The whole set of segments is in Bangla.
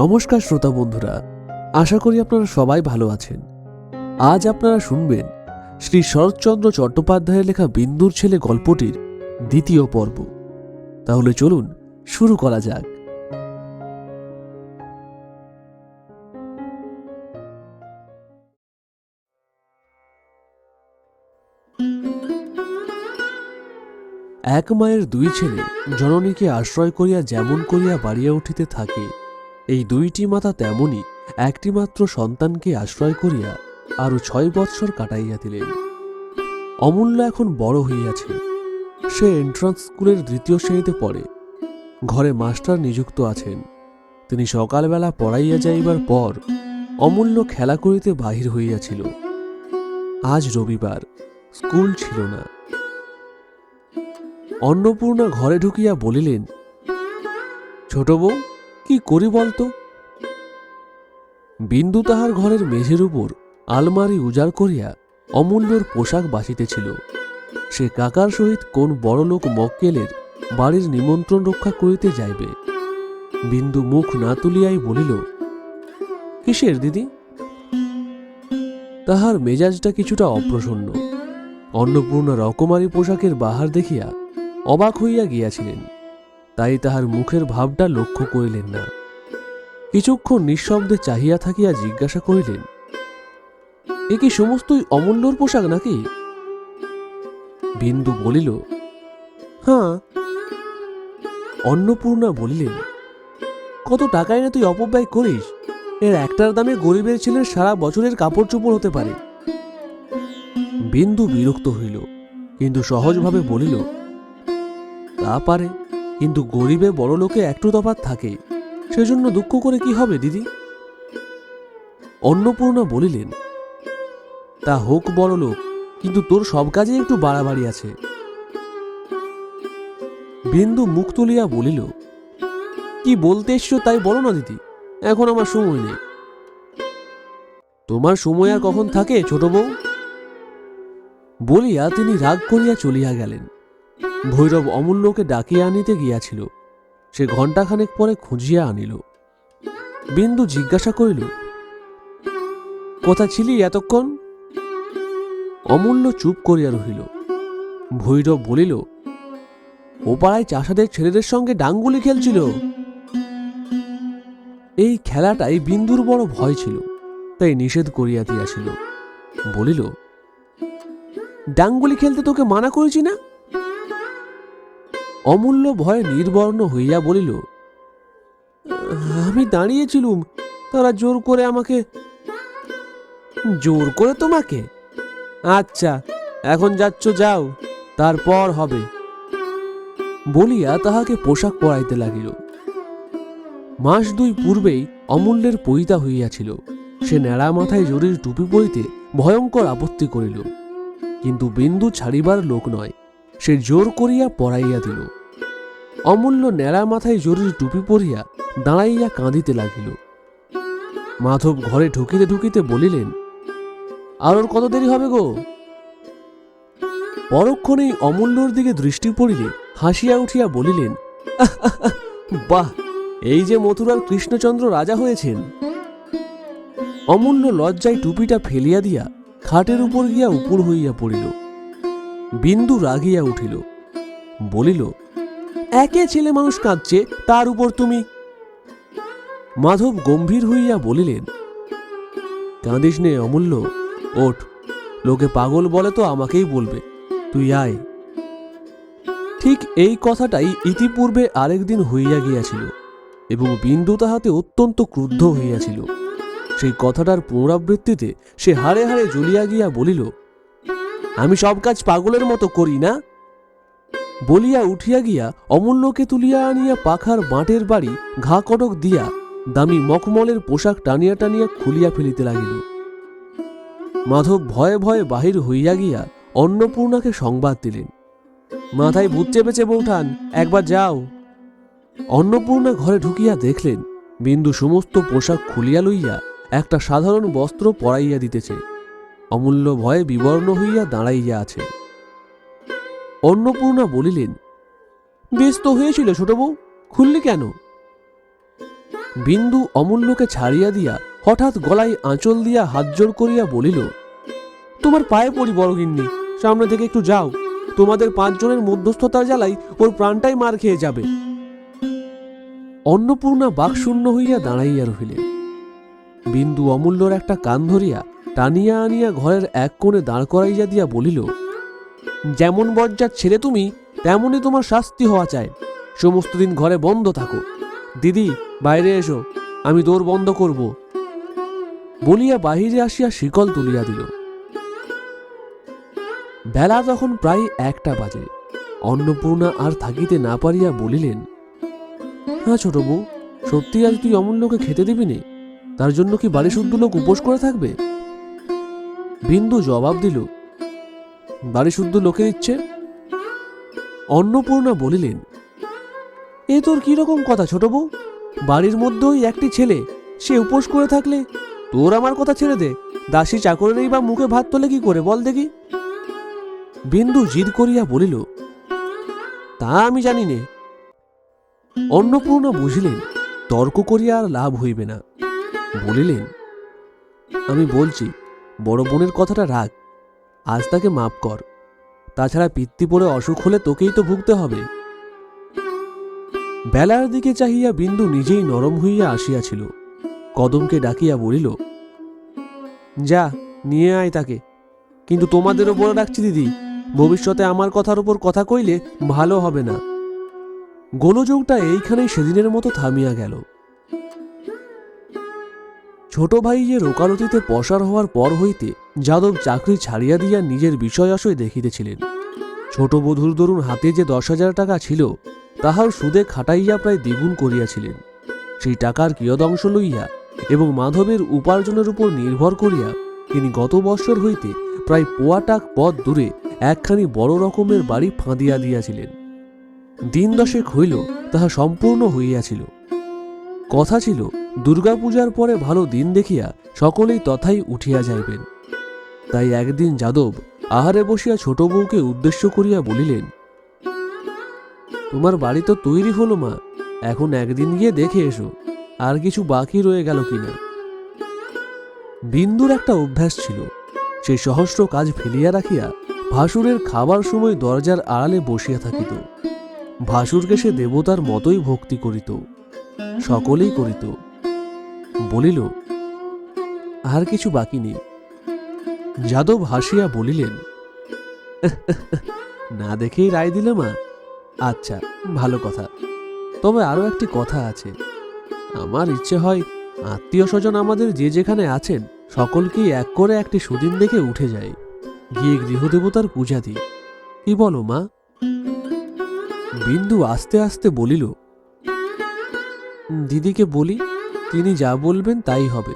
নমস্কার শ্রোতা বন্ধুরা, আশা করি আপনারা সবাই ভালো আছেন। আজ আপনারা শুনবেন শ্রী শরৎচন্দ্র চট্টোপাধ্যায়ের লেখা বিন্দুর ছেলে গল্পটির দ্বিতীয় পর্ব। তাহলে চলুন শুরু করা যাক। এক মায়ের দুই ছেলে, জননীকে আশ্রয় করিয়া যেমন করিয়া বাড়িয়া উঠিতে থাকে এই দুইটি মাতা তেমনি একটি মাত্র সন্তানকে আশ্রয় করিয়া আরও ছয় বৎসর কাটাইয়া দিলেন। অমূল্য এখন বড় হইয়াছে। সে এন্ট্রান্স স্কুলের দ্বিতীয় শ্রেণীতে পড়ে। ঘরে মাস্টার নিযুক্ত আছেন। তিনি সকালবেলা পড়াইয়া যাইবার পর অমূল্য খেলা করিতে বাহির হইয়াছিল। আজ রবিবার স্কুল ছিল না। অন্নপূর্ণা ঘরে ঢুকিয়া বলিলেন, ছোট বউ কি করি বলতো? বিন্দু তাহার ঘরের মেঝের উপর আলমারি উজাড় করিয়া অমূল্যর পোশাক বাসিতেছিল। সে কাকার সহিত কোন বড়লোক মক্কেলের বাড়ির নিমন্ত্রণ রক্ষা করিতে যাইবে? বিন্দু মুখ না তুলিয়াই বলিল, কিসের দিদি? তাহার মেজাজটা কিছুটা অপ্রসন্ন। অন্নপূর্ণা রকমারি পোশাকের বাহার দেখিয়া অবাক হইয়া গিয়াছিলেন। তাই তাহার মুখের ভাবটা লক্ষ্য করিলেন না। কিছুক্ষণ নিঃশব্দে চাহিয়া থাকিয়া জিজ্ঞাসা করিলেন, এ কি সমস্তই অমূল্যর পোশাক নাকি? বিন্দু বলিল হ্যাঁ। অন্নপূর্ণা বলিলেন, কত টাকায় না তুই অপব্যয় করিস? এর একটার দামে গরিবের ছেলের সারা বছরের কাপড় চোপড় হতে পারে। বিন্দু বিরক্ত হইল, কিন্তু সহজভাবে বলিল, তা পারে। কিন্তু গরিবে বড় লোকে একটু তফাৎ থাকে। সেজন্য দুঃখ করে কি হবে, দিদি? অন্নপূর্ণা বলিলেন, তা হোক বড় লোক, কিন্তু তোর সব কাজে একটু বাড়াবাড়ি আছে। বিন্দু মুখ তুলিয়া বলিল, কি বলতে এসছো তাই বলো না, দিদি, এখন আমার সময় নেই। তোমার সময় আর কখন থাকে, ছোট বউ? বলিয়া তিনি রাগ করিয়া চলিয়া গেলেন। ভৈরব অমূল্যকে ডাকিয়া আনিতে গিয়াছিল। সে ঘণ্টাখানেক পরে খুঁজিয়া আনিল। বিন্দু জিজ্ঞাসা করিল, কোথা ছিলি এতক্ষণ? অমূল্য চুপ করিয়া রহিল। ভৈরব বলিল ও পাড়ায় চাষাদের ছেলেদের সঙ্গে ডাঙ্গুলি খেলছিল। এই খেলাটাই বিন্দুর বড় ভয় ছিল, তাই নিষেধ করিয়া দিয়াছিল। বলিল, ডাঙ্গুলি খেলতে তোকে মানা করেছি না? অমূল্য ভয়ে নির্বর্ণ হইয়া বলিল, আমি দাঁড়িয়েছিলুম, তারা জোর করে আমাকে জোর করে তোমাকে? আচ্ছা এখন যাচ্ছ, যাও, তারপর হবে। বলিয়া তাহাকে পোশাক পরাইতে লাগিল। মাস দুই পূর্বেই অমূল্যের পৈতা হইয়াছিল। সে ন্যাড়া মাথায় জরির টুপি পরিতে ভয়ঙ্কর আপত্তি করিল। কিন্তু বিন্দু ছাড়িবার লোক নয়। সে জোর করিয়া পড়াইয়া দিল। অমূল্য ন্যাড়া মাথায় জরির টুপি পরিয়া দাঁড়াইয়া কাঁদিতে লাগিল। মাধব ঘরে ঢুকিতে ঢুকিতে বলিলেন, আর ওর কত দেরি হবে গো? পরক্ষণেই অমূল্যর দিকে দৃষ্টি পড়িলে হাসিয়া উঠিয়া বলিলেন বাহ, এই যে মথুরার কৃষ্ণচন্দ্র রাজা হয়েছেন। অমূল্য লজ্জায় টুপিটা ফেলিয়া দিয়া খাটের উপর গিয়া উপর হইয়া পড়িল। বিন্দু রাগিয়া উঠিল। বলিল, একে ছেলে মানুষ কাঁদছে, তার উপর তুমি? মাধব গম্ভীর হইয়া বলিলেন, কাঁদিস নে অমূল্য, ওঠ। লোকে পাগল বলে তো আমাকেই বলবে, তুই আয়। ঠিক এই কথাটাই ইতিপূর্বে আরেকদিন হইয়া গিয়াছিল এবং বিন্দু তাহাতে অত্যন্ত ক্রুদ্ধ হইয়াছিল। সেই কথাটার পুনরাবৃত্তিতে সে হাড়ে হাড়ে জ্বলিয়া গিয়া বলিল আমি সব কাজ পাগলের মতো করি না? বলিয়া উঠিয়া গিয়া অমূল্যকে তুলিয়া আনিয়া পাখার বাঁটের বাড়ি ঘা কটক দিয়া দামি মখমলের পোশাক টানিয়া টানিয়া খুলিয়া ফেলিতে লাগিল। মাধব ভয়ে ভয়ে বাহির হইয়া গিয়া অন্নপূর্ণাকে সংবাদ দিলেন। মাথায় ভূত চেপেছে বৌঠান, একবার যাও। অন্নপূর্ণা ঘরে ঢুকিয়া দেখলেন, বিন্দু সমস্ত পোশাক খুলিয়া লইয়া একটা সাধারণ বস্ত্র পরাইয়া দিতেছে। অমূল্য ভয়ে বিবর্ণ হইয়া দাঁড়াইয়া আছে। অন্নপূর্ণা বলিলেন বেশ তো হয়েছিল ছোট বউ খুললি কেন? বিন্দু অমূল্যকে ছাড়িয়া দিয়া হঠাৎ গলায় আঁচল দিয়া হাত জোর করিয়া বলিল, তোমার পায়ে পড়ি বড়গিন্নি সামনে থেকে একটু যাও। তোমাদের পাঁচজনের মধ্যস্থতার জ্বালাই ওর প্রাণটাই মার খেয়ে যাবে। অন্নপূর্ণা বাকশূন্য হইয়া দাঁড়াইয়া রহিলেন। বিন্দু অমূল্যর একটা কান ধরিয়া টানিয়া আনিয়া ঘরের এক কোণে দাঁড় করাইয়া দিয়া বলিল, যেমন বজ্জার ছেলে তুমি, তেমনই তোমার শাস্তি হওয়া চাই। সমস্ত দিন ঘরে বন্ধ থাকো। দিদি, বাইরে এসো, আমি দৌড় বন্ধ করব। বলিয়া বাহিরে আসিয়া শিকল তুলিয়া দিল। বেলা তখন প্রায় একটা বাজে। অন্নপূর্ণা আর থাকিতে না পারিয়া বলিলেন হ্যাঁ ছোট বউ সত্যি আজ তুই অমূল্যকে খেতে দিবি নে? তার জন্য কি বাড়ি শুদ্ধ লোক উপোস করে থাকবে? বিন্দু জবাব দিল, বাড়ি শুদ্ধ লোকে ইচ্ছে অন্নপূর্ণা বলিলেন, এ তোর কি রকম কথা ছোট বউ? বাড়ির মধ্যে ওই একটি ছেলে, সে উপোস করে থাকলে তোর আমার কথা ছেড়ে দে। দাসী চাকরেরই বা মুখে ভাত তোলে কি করে বল দেখি? বিন্দু জিদ করিয়া বলিল, তা আমি জানি নে। অন্নপূর্ণা বুঝিলেন, তর্ক করিয়া আর লাভ হইবে না। বলিলেন, আমি বলছি বড় বোনের কথাটা রাখ। আজ তাকে মাপ কর। তাছাড়া পিত্তি পড়ে অসুখ হলে তোকেই তো ভুগতে হবে। বেলার দিকে চাহিয়া বিন্দু নিজেই নরম হইয়া আসিয়াছিল। কদমকে ডাকিয়া বলিল, যা, নিয়ে আয় তাকে। কিন্তু তোমাদেরও বলে রাখছি দিদি। ভবিষ্যতে আমার কথার উপর কথা কইলে ভালো হবে না। গোলযোগটা এইখানেই সেদিনের মতো থামিয়া গেল। ছোট ভাই যে রোকালতিতে পসার হওয়ার পর হইতে যাদব চাকরি ছাড়িয়া দিয়া নিজের বিষয় আশয় দেখিতেছিলেন। ছোট বধূর দরুন হাতে যে দশ হাজার টাকা ছিল, তাহার সুদে খাটাইয়া প্রায় দ্বিগুণ করিয়াছিলেন। সেই টাকার কিয়দংশ লইয়া এবং মাধবের উপার্জনের উপর নির্ভর করিয়া তিনি গত বৎসর হইতে প্রায় পোয়াটাক পথ দূরে একখানি বড় রকমের বাড়ি ফাঁদিয়া দিয়াছিলেন। দিন দশেক হইল তাহা সম্পূর্ণ হইয়াছিল। কথা ছিল দুর্গাপূজার পরে ভালো দিন দেখিয়া সকলেই তথাই উঠিয়া যাইবেন। তাই একদিন যাদব আহারে বসিয়া ছোট বউকে উদ্দেশ্য করিয়া বলিলেন, তোমার বাড়ি তো তৈরি হলো মা, এখন একদিন গিয়ে দেখে এসো, আর কিছু বাকি রয়ে গেল কিনা বিন্দুর একটা অভ্যাস ছিল, সে সহস্র কাজ ফেলিয়া রাখিয়া ভাসুরের খাবার সময় দরজার আড়ালে বসিয়া থাকিত। ভাসুরকে সে দেবতার মতোই ভক্তি করিত, সকলেই করিত। বলিল, আর কিছু বাকি নেই। যাদব হাসিয়া বলিলেন না দেখেই রায় দিলে মা? আচ্ছা ভালো কথা। তবে আরও একটি কথা আছে। আমার ইচ্ছে হয় আত্মীয় স্বজন আমাদের যে যেখানে আছেন, সকলকেই এক করে একটি সুদিন দেখে উঠে যায়। গিয়ে গৃহদেবতার পূজা দিই। কি বলো মা? বিন্দু আস্তে আস্তে বলিল, দিদিকে বলি তিনি যা বলবেন তাই হবে।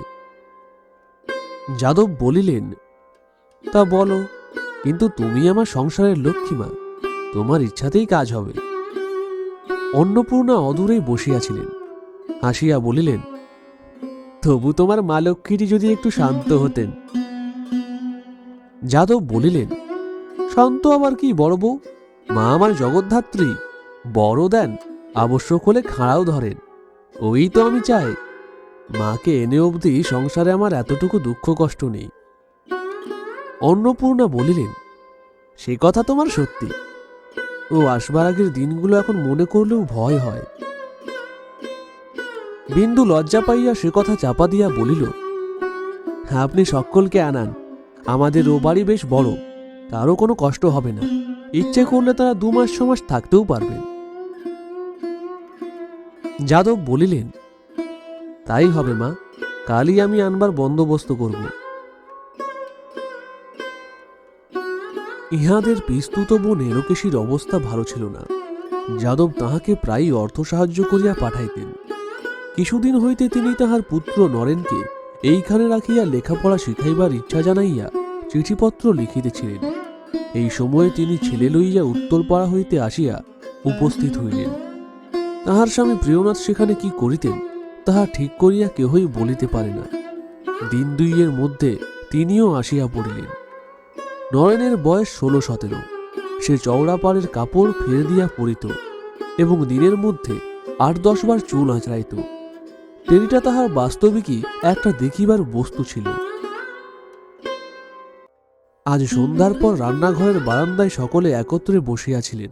যাদব বলিলেন, তা বলো, কিন্তু তুমি আমার সংসারের লক্ষ্মী মা, তোমার ইচ্ছাতেই কাজ হবে অন্নপূর্ণা অদূরেই বসিয়াছিলেন, হাসিয়া বলিলেন, তবু তোমার মা লক্ষ্মীটি যদি একটু শান্ত হতেন যাদব বলিলেন, শান্ত আবার কি বড় বউ? মা আমার জগদ্ধাত্রী, বড় দেন, আবশ্যক হলে খাড়াও ধরেন। ওই তো আমি চাই। মাকে এনে অবধি সংসারে আমার এতটুকু দুঃখ, কষ্ট নেই। অন্নপূর্ণা বলিলেন, সে কথা তোমার সত্যি। ও আসবার আগের দিনগুলো এখন মনে করলেও ভয় হয়। বিন্দু লজ্জা পাইয়া সে কথা চাপা দিয়া বলিল, আপনি সকলকে আনান, আমাদের ও বাড়ি বেশ বড় কারও কোনো কষ্ট হবে না। ইচ্ছে করলে তারা দু মাস, ছ মাস থাকতেও পারবেন। যাদব বলিলেন তাই হবে, মা। কালই আমি আনবার বন্দোবস্ত করব। ইহাদের পিস্তুত বোন এলোকেশীর অবস্থা ভালো ছিল না। যাদব তাহাকে প্রায়ই অর্থ সাহায্য করিয়া পাঠাইতেন। কিছুদিন হইতে তিনি তাহার পুত্র নরেনকে এইখানে রাখিয়া লেখাপড়া শিখাইবার ইচ্ছা জানাইয়া চিঠিপত্র লিখিতেছিলেন। এই সময়ে তিনি ছেলে লইয়া উত্তরপাড়া হইতে আসিয়া উপস্থিত হইলেন। তাহার স্বামী প্রিয়নাথ সেখানে কি করিতেন? তাহা ঠিক করিয়া কেহই বলিতে পারে না। দিন দুইয়ের মধ্যে তিনিও আসিয়া পড়িলেন। নরেনের বয়স ষোলো সতেরো। সে চওড়া পাড়ের কাপড় ফেলে দিয়া পরিত এবং দিনের মধ্যে আট দশবার চুল আঁচড়াইত। টেরিটা তাহার বাস্তবিকই একটা দেখিবার বস্তু ছিল। আজ সন্ধ্যার পর রান্নাঘরের বারান্দায় সকলে একত্রে বসিয়াছিলেন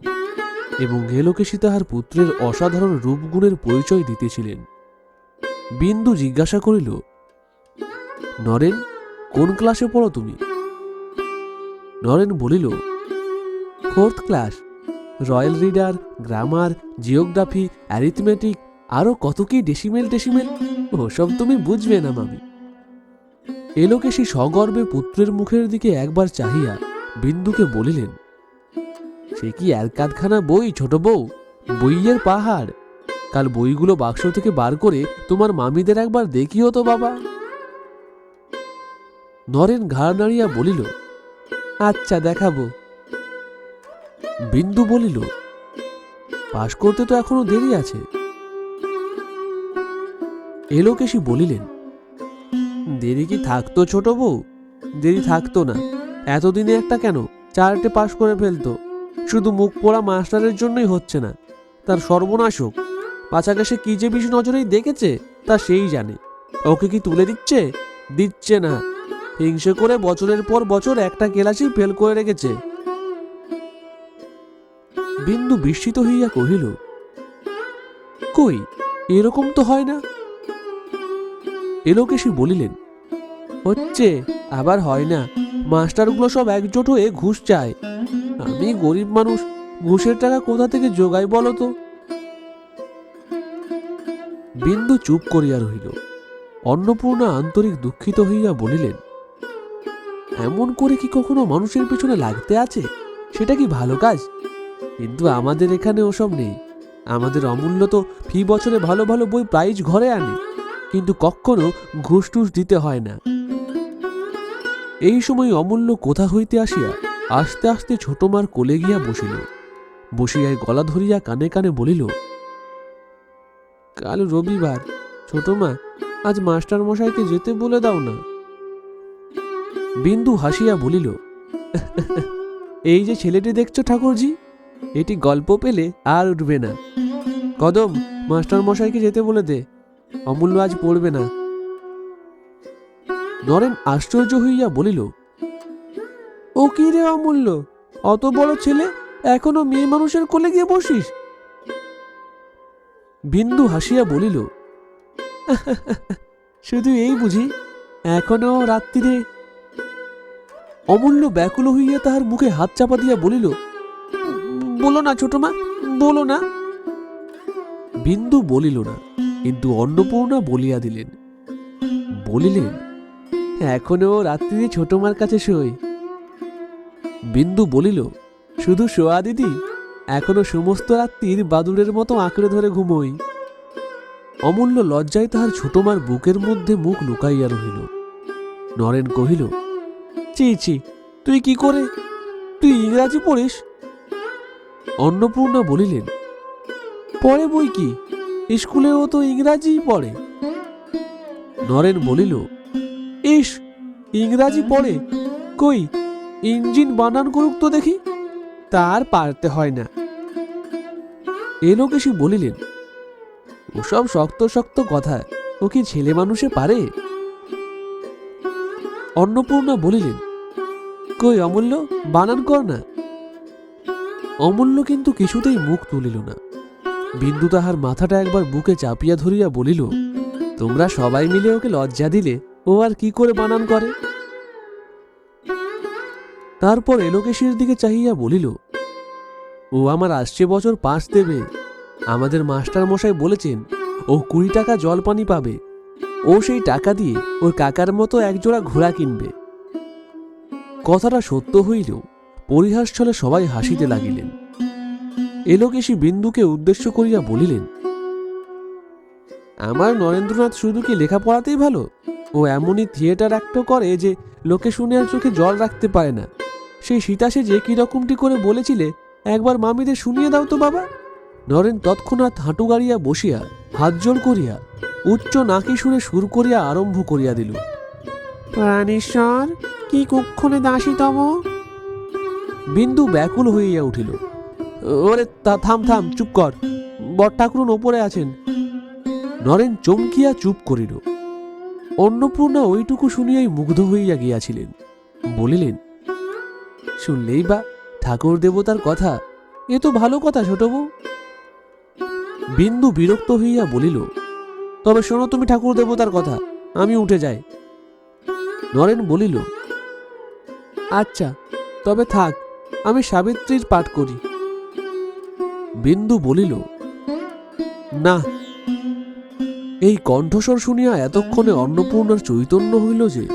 এবং হেলোকেশী তাহার পুত্রের অসাধারণ রূপগুণের পরিচয় দিতেছিলেন। বিন্দু জিজ্ঞাসা করিল, নরেন, কোন ক্লাসে পড়ো তুমি? নরেন বলিল, fourth class. Royal reader, grammar, geography, arithmetic আরও কত কি ডেসিমেল টেসিমেল? ওসব তুমি বুঝবে না, মামি। এলোকেশী সগর্বে পুত্রের মুখের দিকে একবার চাহিয়া বিন্দুকে বলিলেন, সে কি একাধখানা বই, ছোট বউ? বইয়ের পাহাড়? কাল বইগুলো বাক্স থেকে বার করে তোমার মামিদের একবার দেখিও তো বাবা। নরেন ঘাড় নাড়িয়া বলিল আচ্ছা দেখাবো। বিন্দু বলিল, পাশ করতে তো এখনও দেরি আছে। এলোকেশী বলিলেন, দেরি কি থাকতো ছোট বউ? দেরি থাকতো না। এতদিনে একটা কেন? চারটে পাশ করে ফেলতো। শুধু মুখ পোড়া মাস্টারের জন্যই হচ্ছে না। তার সর্বনাশ হোক। পাছাকে সে কি যে বিষ নজরেই দেখেছে, তা সেই জানে। ওকে কি তুলে দিচ্ছে? দিচ্ছে না। হিংসে করে বছরের পর বছর একটা ক্লাসই ফেল করে রেখেছে। বিন্দু বিস্মিত হইয়া কহিল, কই, এরকম তো হয় না? এলোকেশী বলিলেন, হচ্ছে, আবার হয় না। মাস্টারগুলো সব একজোট হয়ে ঘুষ চায়। আমি গরিব মানুষ, ঘুষের টাকা কোথা থেকে জোগাই বলো তো? বিন্দু চুপ করিয়া রহিল। অন্নপূর্ণা আন্তরিক দুঃখিত হইয়া বলিলেন, এমন করে কি কখনো মানুষের পিছনে লাগতে আছে? সেটা কি ভালো কাজ? কিন্তু আমাদের এখানে ওসব নেই। আমাদের অমূল্য তো ফি বছরে ভালো ভালো বই প্রাইজ ঘরে আনে। কিন্তু কখনো ঘুষ টুস দিতে হয় না। এই সময় অমূল্য কোথা হইতে আসিয়া আস্তে আস্তে ছোট মার কোলে গিয়া বসিল। বসিয়ায় গলা ধরিয়া কানে কানে বলিল কাল রবিবার। ছোট মা, আজ মাস্টার মশাইকে যেতে বলে দাও না। বিন্দু হাসিয়া বলিল, এই যে ছেলেটি দেখছ ঠাকুরজি, এটি গল্প পেলে আর উঠবে না। কদম মাস্টার মশাইকে যেতে বলে দে, অমূল্য আজ পড়বে না। নরেন আশ্চর্য হইয়া বলিল, ও কি রে অমূল্য, অত বড় ছেলে, এখনও মেয়ে মানুষের কোলে গিয়ে বসিস? বিন্দু হাসিয়া বলিল, শুধু এই বুঝি, এখনও রাত্রিরে? অমূল্য ব্যাকুল হইয়া তাহার মুখে হাত চাপা দিয়া বলিল, বলো না ছোট মা, বলো না। বিন্দু বলিল না, কিন্তু অন্নপূর্ণা বলিয়া দিলেন, বলিলেন, এখনও রাত্রিরে ছোট মার কাছে শোয়। বিন্দু বলিল, শুধু শোয়া দিদি এখনও সমস্ত রাত্রির বাদুড়ের মতো আঁকড়ে ধরে ঘুমোই। অমূল্য লজ্জায় তাহার ছোট মার বুকের মধ্যে মুখ লুকাইয়া রহিল। নরেন কহিল চি চি তুই কি করে? তুই ইংরাজি পড়িস? অন্নপূর্ণা বলিলেন, পড়ে বই কি? স্কুলেও তো ইংরাজিই পড়ে। নরেন বলিল, ইস, ইংরাজি পড়ে? কই, ইঞ্জিন বানান করুক তো দেখি। তার পারতে হয় না। এলোকেশি বলিলেন, ওসব শক্ত শক্ত কথা, ও কি ছেলে মানুষে পারে? অন্নপূর্ণা বলিলেন, কই অমূল্য, বানান কর না। অমূল্য কিন্তু কিছুতেই মুখ তুলিল না। বিন্দু তাহার মাথাটা একবার বুকে চাপিয়া ধরিয়া বলিল, তোমরা সবাই মিলে ওকে লজ্জা দিলে, ও আর কি করে বানান করে? তারপর এলোকেশীর দিকে চাহিয়া বলিল, ও আমার আসছে বছর পাঁচ দেবে। আমাদের মাস্টার মশাই বলেছেন, ও কুড়ি টাকা জলপানি পাবে। ও সেই টাকা দিয়ে ওর কাকার মতো একজোড়া ঘোড়া কিনবে। কথাটা সত্য হইলেও পরিহাস ছলে সবাই হাসিতে লাগিলেন। এলোকেশী বিন্দুকে উদ্দেশ্য করিয়া বলিলেন, আমার নরেন্দ্রনাথ শুধু কি লেখাপড়াতেই ভালো? ও এমনই থিয়েটার অ্যাক্টও করে যে লোকে শুনে আর চোখে জল রাখতে পারে না। সেই সীতাসে যে কিরকমটি করে বলেছিলে? একবার মামিদের শুনিয়ে দাও তো বাবা। নরেন তৎক্ষণাৎ হাঁটু গাড়িয়া বসিয়া, হাত জোর করিয়া, উচ্চ নাকি সুরে সুর করিয়া আরম্ভ করিয়া দিল। প্রাণেশ্বর, কি কুক্ষণে দাসীতম? বিন্দু ব্যাকুল হইয়া উঠিল। ওরে, তা থাম থাম, চুপ কর। বট ঠাকুরুন ওপরে আছেন। নরেন চমকিয়া চুপ করিল। অন্নপূর্ণা ওইটুকু শুনিয়াই মুগ্ধ হইয়া গিয়াছিলেন। বলিলেন শুনলেই বা ঠাকুর দেবতার কথা। এ তো ভালো কথা, ছোট বউ। বিন্দু বিরক্ত হইয়া বলিল, তবে শোনো তুমি ঠাকুর দেবতার কথা, আমি উঠে যাই। নরেন বলিল আচ্ছা তবে থাক, আমি সাবিত্রীর পাঠ করি। বিন্দু বলিল, না। এই কণ্ঠস্বর শুনিয়া এতক্ষণে অন্নপূর্ণার চৈতন্য হইল যে,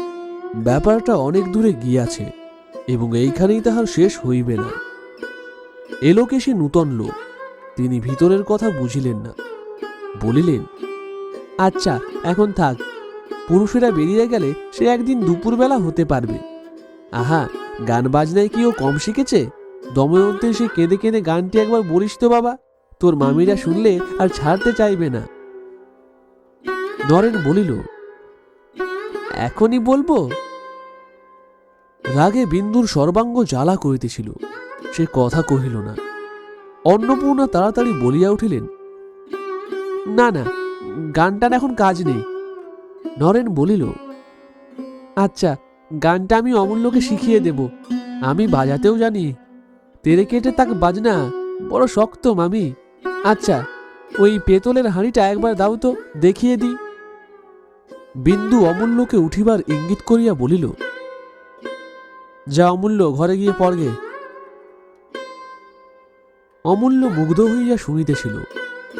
ব্যাপারটা অনেক দূরে গিয়াছে। এবং এইখানেই তাহার শেষ হইবে না। এলোকে সে নূতন লোক, তিনি ভিতরের কথা বুঝিলেন না। বলিলেন আচ্ছা এখন থাক, পুরুষেরা বেরিয়ে গেলে সে একদিন দুপুরবেলা হতে পারবে। আহা, গান বাজনায় কি ও কম শিখেছে? দময়ন্তীর সে কেঁদে কেঁদে গানটি একবার বলিস তো বাবা, তোর মামিরা শুনলে আর ছাড়তে চাইবে না। নরেন বলিল, এখনই বলব? রাগে বিন্দুর সর্বাঙ্গ জ্বালা করিতেছিল। সে কথা কহিল না। অন্নপূর্ণা তাড়াতাড়ি বলিয়া উঠিলেন, না না, গানটার এখন কাজ নেই। নরেন বলিল আচ্ছা গানটা আমি অমূল্যকে শিখিয়ে দেব। আমি বাজাতেও জানি। তেরে কেটে তাক বাজনা, বড় শক্ত মামি। আচ্ছা ওই পেতলের হাঁড়িটা একবার দাও তো, দেখিয়ে দিই। বিন্দু অমূল্যকে উঠিবার ইঙ্গিত করিয়া বলিল যা অমূল্য, ঘরে গিয়ে পড়গে অমূল্য মুগ্ধ হইয়া শুনিতেছিল,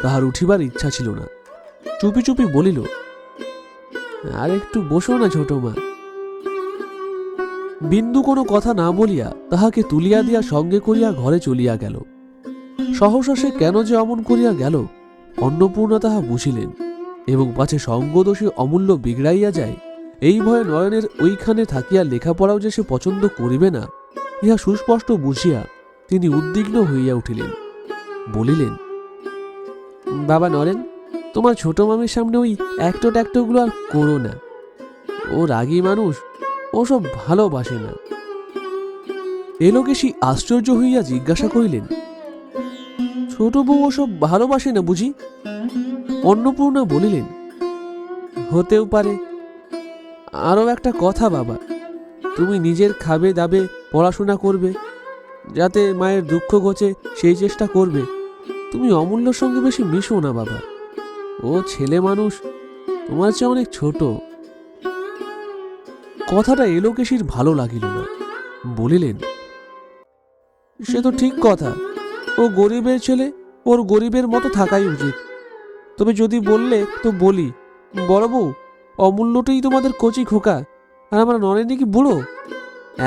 তাহার উঠিবার ইচ্ছা ছিল না। চুপি চুপি বলিল, আর একটু বসো না ছোট মা। বিন্দু কোনো কথা না বলিয়া তাহাকে তুলিয়া দিয়া সঙ্গে করিয়া ঘরে চলিয়া গেল। সহসা সে কেন যে অমন করিয়া গেল, অন্নপূর্ণা তাহা বুঝিলেন এবং পাছে সঙ্গদোষী অমূল্য বিগড়াইয়া যায় এই ভয়ে নয়নের ওইখানে থাকিয়া লেখাপড়াও যে সে পছন্দ করিবে না, ইহা সুস্পষ্ট বুঝিয়া তিনি উদ্বিগ্ন হইয়া উঠিলেন। বলিলেন, বাবা নরেন, তোমার ছোট মামির সামনে ওই একটো ট্যাক্টোগুলো আর করো না। ও রাগী মানুষ ওসব ভালোবাসে না। এলোকেশি আশ্চর্য হইয়া জিজ্ঞাসা করিলেন, ছোট বউ ওসব ভালোবাসে না বুঝি? অন্নপূর্ণা বলিলেন, হতেও পারে আরও একটা কথা বাবা, তুমি নিজের খাবে দাবে পড়াশোনা করবে, যাতে মায়ের দুঃখ ঘোচে সেই চেষ্টা করবে। তুমি অমূল্যর সঙ্গে বেশি মিশো না বাবা। ও ছেলে মানুষ, তোমার চেয়ে অনেক ছোট। কথাটা এলোকেশির ভালো লাগিল না। বলিলেন, সে তো ঠিক কথা, ও গরিবের ছেলে, ওর গরিবের মতো থাকাই উচিত। তবে যদি বললে তো বলি বড় বউ অমূল্যটাই তোমাদের কচি খোকা। আর আমরা নরেনি কি বুড়ো?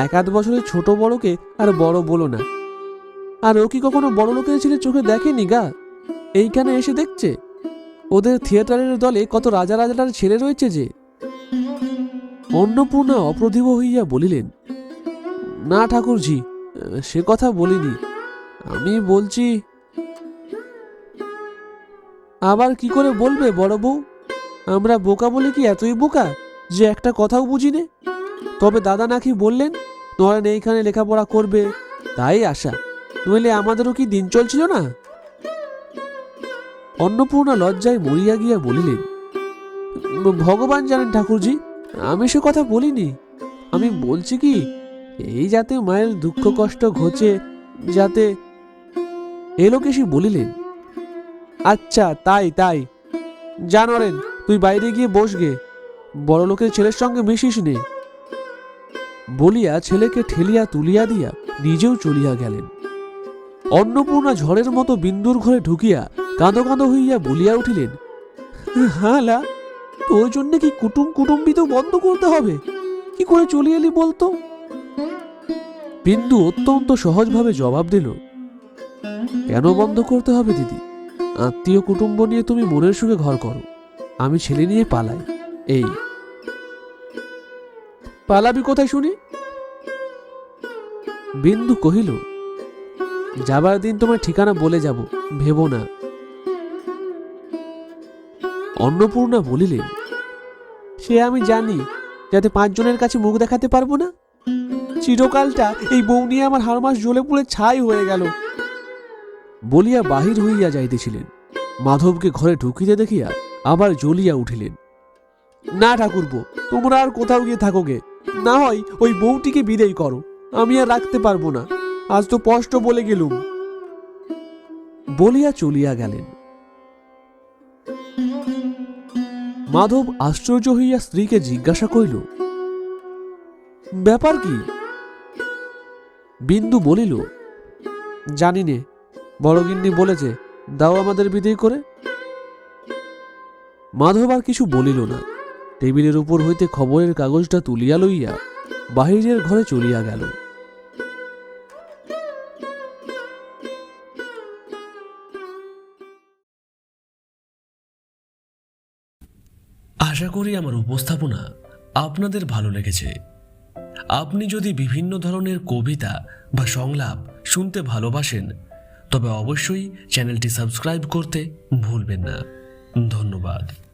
এক আধ বছরের ছোট বড়কে আর বড় বলো না। আর ও কি কখনো বড় লোকের ছেলে চোখে দেখেনি গা? এইখানে এসে দেখছে? ওদের থিয়েটারের দলে কত রাজা রাজাটার ছেলে রয়েছে যে? অন্নপূর্ণা অপ্রতিভ হইয়া বলিলেন, না ঠাকুরজি, সে কথা বলিনি। আমি বলছি, আবার কি করে বলবে বড় বউ? আমরা বোকা বলে কি এতই বোকা যে একটা কথাও বুঝি নে তবে দাদা নাকি বললেন, নয়ন এইখানে লেখাপড়া করবে। তাই আশা। নইলে আমাদেরও কি দিন চলছিল না? অন্নপূর্ণা লজ্জায় মরিয়া গিয়া বলিলেন, ভগবান জানেন ঠাকুরজি, আমি সে কথা বলিনি। আমি বলছি কি, এই যাতে মায়ের দুঃখ কষ্ট ঘোচে, যাতে এলোকেশি বলিলেন আচ্ছা তাই তাই। জানরেন তুই বাইরে গিয়ে বসগে। বড় লোকের ছেলের সঙ্গে মিশিস নে। বলিয়া ছেলেকে ঠেলিয়া তুলিয়া দিয়া নিজেও চলিয়া গেলেন। অন্নপূর্ণা ঝড়ের মতো বিন্দুর ঘরে ঢুকিয়া কাঁদো কাঁদো হইয়া বলিয়া উঠিলেন, হালা, তোর জন্য কি কুটুম কুটুম্বিত বন্ধ করতে হবে? কি করে চলে এলি বলতো? বিন্দু অত্যন্ত সহজভাবে জবাব দিল, কেন বন্ধ করতে হবে দিদি? আত্মীয় কুটুম্ব নিয়ে তুমি মনের সুখে ঘর করো। আমি ছেলে নিয়ে পালাই। এই। পালাবি কোথায় শুনি? বিন্দু কহিল, যাবার দিন তোমার ঠিকানা বলে যাব, ভেবো না। অন্নপূর্ণা বলিলেন, সে আমি জানি, যাতে পাঁচজনের কাছে মুখ দেখাতে পারব না। চিরকালটা এই বউ নিয়ে আমার হাড় মাস জ্বলে পুড়ে ছাই হয়ে গেল। বলিয়া বাহির হইয়া যাইতেছিলেন। মাধবকে ঘরে ঢুকিতে দেখিয়া আবার জ্বলিয়া উঠিলেন। না ঠাকুরপো, তোমরা আর কোথাও গিয়ে থাকোগে। না হয় ওই বউটিকে বিদায় করো, আমি আর রাখতে পারব না। আজ তো স্পষ্ট বলে গেলুম। বলিয়া চলিয়া গেলেন। মাধব আশ্চর্য হইয়া স্ত্রীকে জিজ্ঞাসা করিল, ব্যাপার কি? বিন্দু বলিল, জানি নে, বড়গিন্নি বলেছে, দাও আমাদের বিদায় করে। মাধব আর কিছু বলিল না। টেবিলের উপর হইতে খবরের কাগজটা তুলিয়া লইয়া বাহিরের ঘরে চলিয়া গেল। আশা করি আমার উপস্থাপনা আপনাদের ভালো লেগেছে। আপনি যদি বিভিন্ন ধরনের কবিতা বা সংলাপ শুনতে ভালোবাসেন, তবে অবশ্যই চ্যানেলটি সাবস্ক্রাইব করতে ভুলবেন না। ধন্যবাদ।